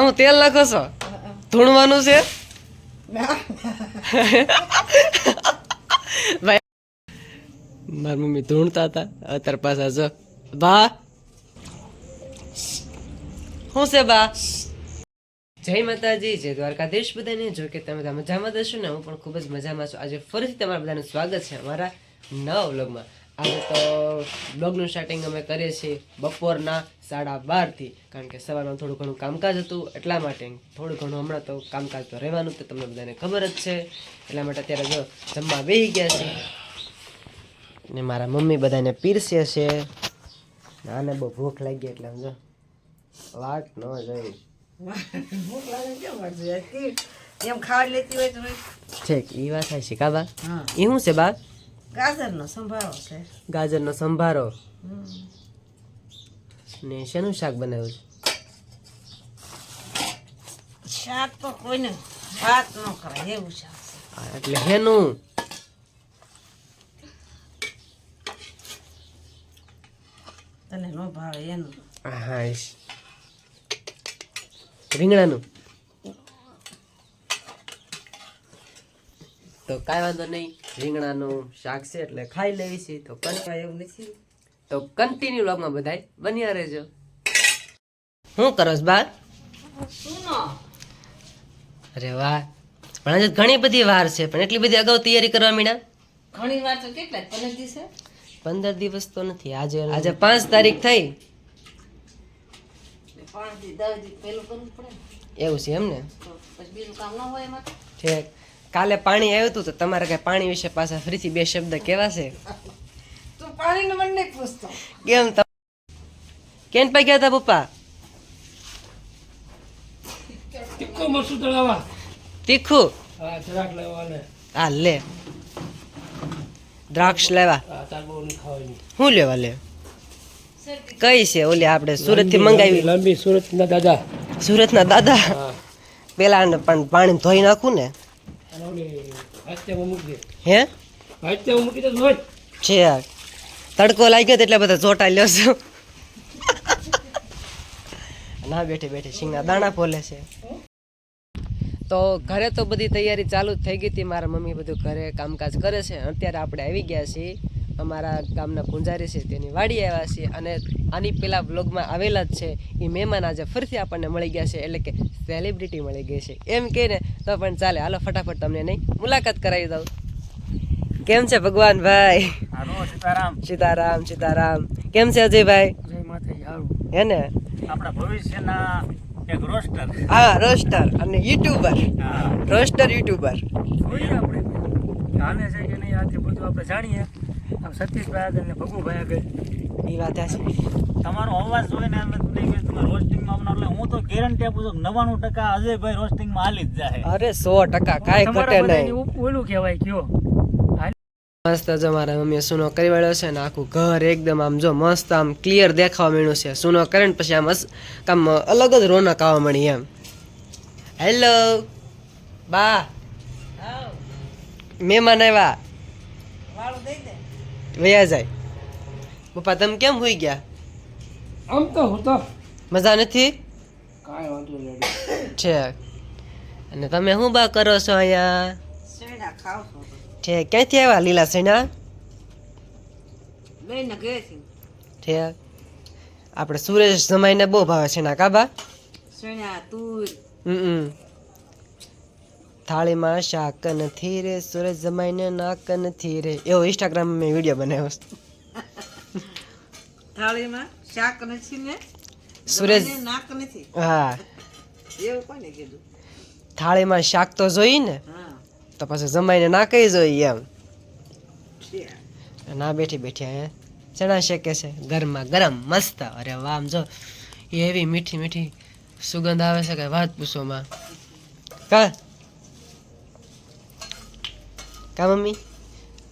હું તેલ નાખો છો? ધૂણવાનું છે? ભાઈ મારી મમ્મી ધૂણતા હતા. અત્યારે પાછા જો. બા. શું છે બા? જય માતાજી જય દ્વારકાધીશ બધાને. જો કે તમે બધા મજામાં દશો ને હું પણ ખૂબ જ મજામાં છું. આજે ફરીથી તમારા બધાનું સ્વાગત છે અમારા નવા વ્લોગમાં. આજે તો બ્લોગનું સ્ટાર્ટિંગ અમે કરીએ છીએ બપોરના સાડા બારથી. કારણ કે સવારમાં થોડું ઘણું કામકાજ હતું એટલા માટે થોડું ઘણું હમણાં તો કામકાજ તો રહેવાનું તે તમને બધાને ખબર જ છે. એટલા માટે અત્યારે જો જમવા બેસી ગયા છે. ને મારા મમ્મી બધાને પીરસે છે. આને બહુ ભૂખ લાગી એટલે આમ જો વાટ ન જોઈ. ભૂખ લાગે કેમ વાંચે એમ ખાવા લેતી હોય તો છેક એ વાત થાય છે કાબા હા. એ શું છે બા? ગાજરનો સંભારો છે. ગાજરનો સંભારો. ને શેનું શાક બનાવ્યું છે? શાક તો કોઈને વાત ન કરાય એવું શાક એટલે હેનું તને નો ભાવે એનું. હા. રીંગણાનું. તો કાંઈ વાંધો નહીં. રીંગણાનું શાક છે એટલે ખાઈ લેવી છે. તો કન એવું નથી. તો કન્ટિન્યુ લોગમાં બધા બન્યા રહેજો. શું કરો છો બાર અરે વાહ. પણ આજે ઘણી બધી વાર છે. પણ એટલી બધી અગાઉ તૈયારી કરવા મીડા ઘણી વાર તો કેટલા? પંદર દિવસે? પંદર દિવસ તો નથી. આજે આજે પાંચ તારીખ થઈ. એવું છે એમ ને? બીજું કામ ન હોય એમાં ઠીક. કાલે પાણી આવ્યું હતું તો તમારે કઈ પાણી વિશે પાછા ફરીથી બે શબ્દ કેવા છે? તું પાણીનું મને પૂછતો. કેમ કેમ પા ગયા હતા પપ્પા? તીખું મરસું તળાવા તીખું? હા જરાક લેવા લે હા લે. દ્રાક્ષ લેવા. હા શું લેવા લે? કઈ છે? ઓલી આપણે સુરતથી મંગાવી. લાંબી સુરતના દાદા. સુરતના દાદા? પેલા પણ પાણી ધોઈ નાખું ને. હે? છે તડકો લાગ્યો એટલે બધા ચોટા લ્યો છો. ના બેઠી બેઠી. સિંગના દાણા ફોલે છે. તો ઘરે તો બધી તૈયારી ચાલુ જ થઈ ગઈ હતી. મારા મમ્મી બધું ઘરે કામકાજ કરે છે. અત્યારે આપણે આવી ગયા છીએ. અમારા ગામના પૂંજારી છે તેની વાડી આવ્યા છીએ અને આની પેલા બ્લોગમાં આવેલા જ છે. એ મહેમાન આજે ફરીથી આપણને મળી ગયા છે એટલે કે સેલિબ્રિટી મળી ગઈ છે. એમ કહીને તો પણ ચાલે હાલો ફટાફટ તમને નહીં મુલાકાત કરાવી દઉં. કેમ છે ભગવાન ભાઈ? સીતારામ. સીતારામ સીતારામ. કેમ છે અજયભાઈ? જય હે ને? આપણા ભવિષ્યના એક રોસ્ટર. હા રોસ્ટર અને યુટ્યુબર. હા. Roaster YouTuber. જોઈએ આપણે. હાલે છે કે નહીં આજે બધું આપણે જાણીએ. આમ સતીશભાઈ આગળ ને ભગુભાઈ આગળ એ વાત છે. તમારો અવાજ જોઈને એમ તમને કે તમે રોસ્ટિંગમાં આવનાર એટલે હું તો ગેરંટી આપું છું નવાણું ટકા અજયભાઈ રોસ્ટિંગમાં હાલી જ જાય અરે સો ટકા કાંઈ ઘટે નહીં. ઓલું કહેવાય કયો? મસ્ત જો મારા મમ્મીએ સુનો કરી વાળ્યો છે ને આખું ઘર એકદમ આમ જો મસ્ત આમ ક્લિયર દેખાવા મળ્યું છે. સુનો કરે ને પછી આમ આમ અલગ જ રોનક આવવા મળી એમ. હેલો બા. મહેમાન આવ્યા. વાળું દઈ દે. વયા જાય. પપ્પા તમે કેમ હોઈ ગયા? આમ તો હું તો મજા નથી? કાંઈ વાંધો નહીં. છે. અને તમે શું બા કરો છો અહીંયા? સેણા ખાવ છો. છે ક્યાંથી આવ્યા લીલા સેણા લઈને ગયેથી છે. આપણે સુરેશ જમાઈને બહુ ભાવે છે ના કાબા સેણા તુર. હમ. થાળીમાં શાક નથી રે સુરેશ જમાઈને નાક નથી રે. એવો ઇન્સ્ટાગ્રામ મેં વીડિયો બનાવ્યો. થાળીમાં શાક નથી ને સુરેશ નાક નથી. હા. એવું કોને કીધું? થાળીમાં શાક તો જોઈ ને તો પછી જમાઈને નાકે જોઈએ એમ. ના બેઠી બેઠી અહીંયા ચણા શેકે છે ગરમા ગરમ મસ્ત. અરે વાહ આમ જો એવી મીઠી મીઠી સુગંધ આવે છે કે વાત પૂછોમાં. કા? કા મમ્મી?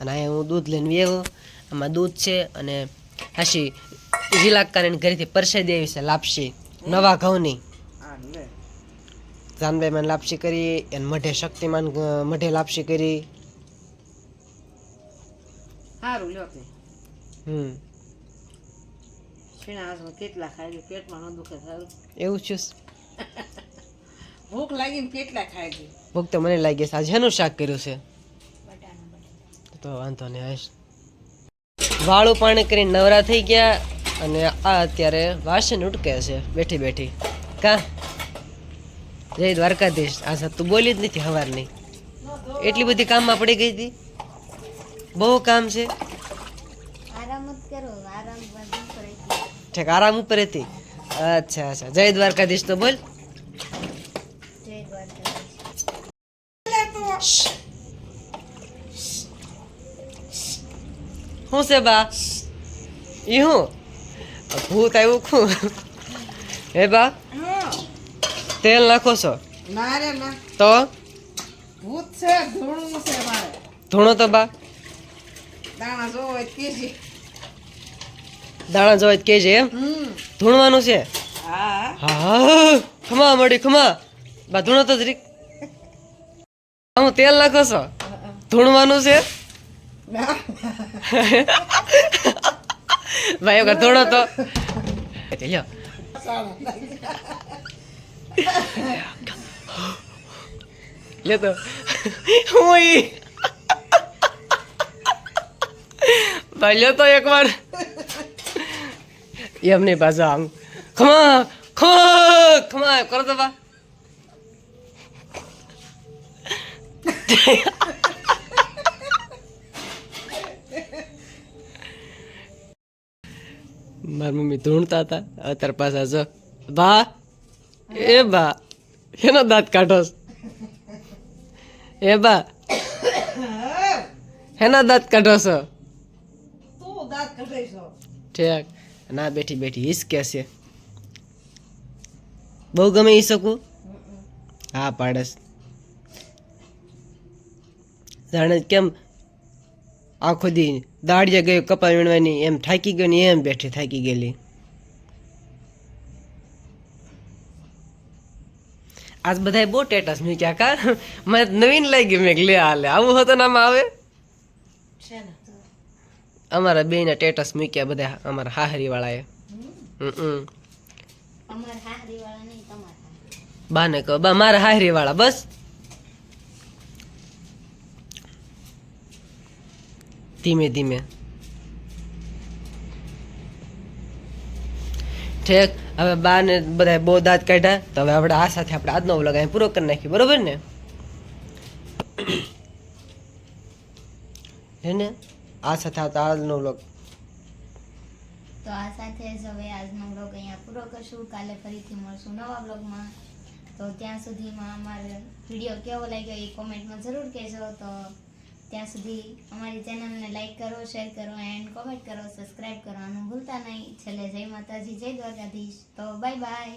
અને અહીંયા હું દૂધ લઈને વેવો આમાં દૂધ છે અને હાશી જીલાકાને ઘરેથી પરસે દેવી છે લાપસી. નવા ઘઉંની. જાનભાઈ મને લાપસી કરી એને મઢે શક્તિમાન મઢે લાપસી કરી. સારું લ્યો હમ. કેટલા ખાઈ પેટમાં ન દુખે સારું. એવું છે. ભૂખ લાગીને કેટલા ખાય ભૂખ તો મને લાગી છે. આજે શાક કર્યું છે? તો વાંધો નહીં આવીશ. વાળું પાણી કરીને નવરા થઈ ગયા અને આ અત્યારે વાસણ ઉટકે છે બેઠી બેઠી. કા? જય દ્વારકાધીશ. આ સાહેબ તું બોલી જ નથી સવારની એટલી બધી કામમાં પડી ગઈ હતી? બહુ કામ છે? ઠીક આરામ ઉપર હતી. અચ્છા અચ્છા. જય દ્વારકાધીશ તો બોલ જય દ્વારકાધીશ શું છે બા. ઈ હું? ભૂત આવ્યું ખું. હે બા? તેલ નાખો છો. ના રે ના તો? ભૂત છે ધૂણું છે મારે. ધૂણો તો બા. દાણા જોવો હોય દાણા કેજે એમ? ધૂણવાનું છે? હા. હા. ખમા મળી ખમા. બા ધૂણો તો જરીક. હું તેલ નાખો છો? ધૂણવાનું છે? ના. ભાઈ વગર ધૂણો તો. લ્યો લે તો. હું ભાઈ તો એકવાર. એમ નહીં પાછો આમ. ખમા ખમા ખમા, કરો તો બા. મારી મમ્મી ધૂણતા હતા. અત્યારે પાછા જો બા એ બા એનો દાંત કાઢો એ બા એના દાંત કાઢો છો? ઠેક. ના બેઠી બેઠી હિસકે છે? બહુ ગમે ઈ શકું? હા પાડસ જાણે કેમ આખો દી દાડિયા ગયો કપા વીણવાની એમ થાકી ગયો ને એમ બેઠી થાકી ગયેલી. આજ બધા બહુ ટેટસ મેં ક્યાં કા? મને નવીન લાગી મેં લે હાલે આવું હતો નામ આવે? છે બે ના ટેટસ મૂક્યા બધા અમારા હાહરી વાળાએ અમાર બાને કહો બા મારા હાહરી વાળા બસ. ધીમે ધીમે. ઠેક, હવે બાને બધા બહુ દાંત કાઢ્યા, તો હવે આપણે આ સાથે આપણે આજનો વ્લોગ અહીં પૂરો કરી નાખીએ, બરોબર ને? હે ને? આ સાથે આજનો વ્લોગ તો આ સાથે જ હવે આજનો વ્લોગ અહીંયા પૂરો કરશું. કાલે ફરીથી મળશું નવા વ્લોગમાં તો ત્યાં સુધીમાં અમારો વીડિયો કેવો લાગ્યો એ કોમેન્ટમાં જરૂર કહેજો. તો ત્યાં સુધી અમારી ચેનલને લાઈક કરો, શેર કરો એન્ડ કોમેન્ટ કરો સબસ્ક્રાઈબ કરવાનું ભૂલતા નહીં. છેલ્લે જય માતાજી, જય દ્વારકાધીશ. તો બાય બાય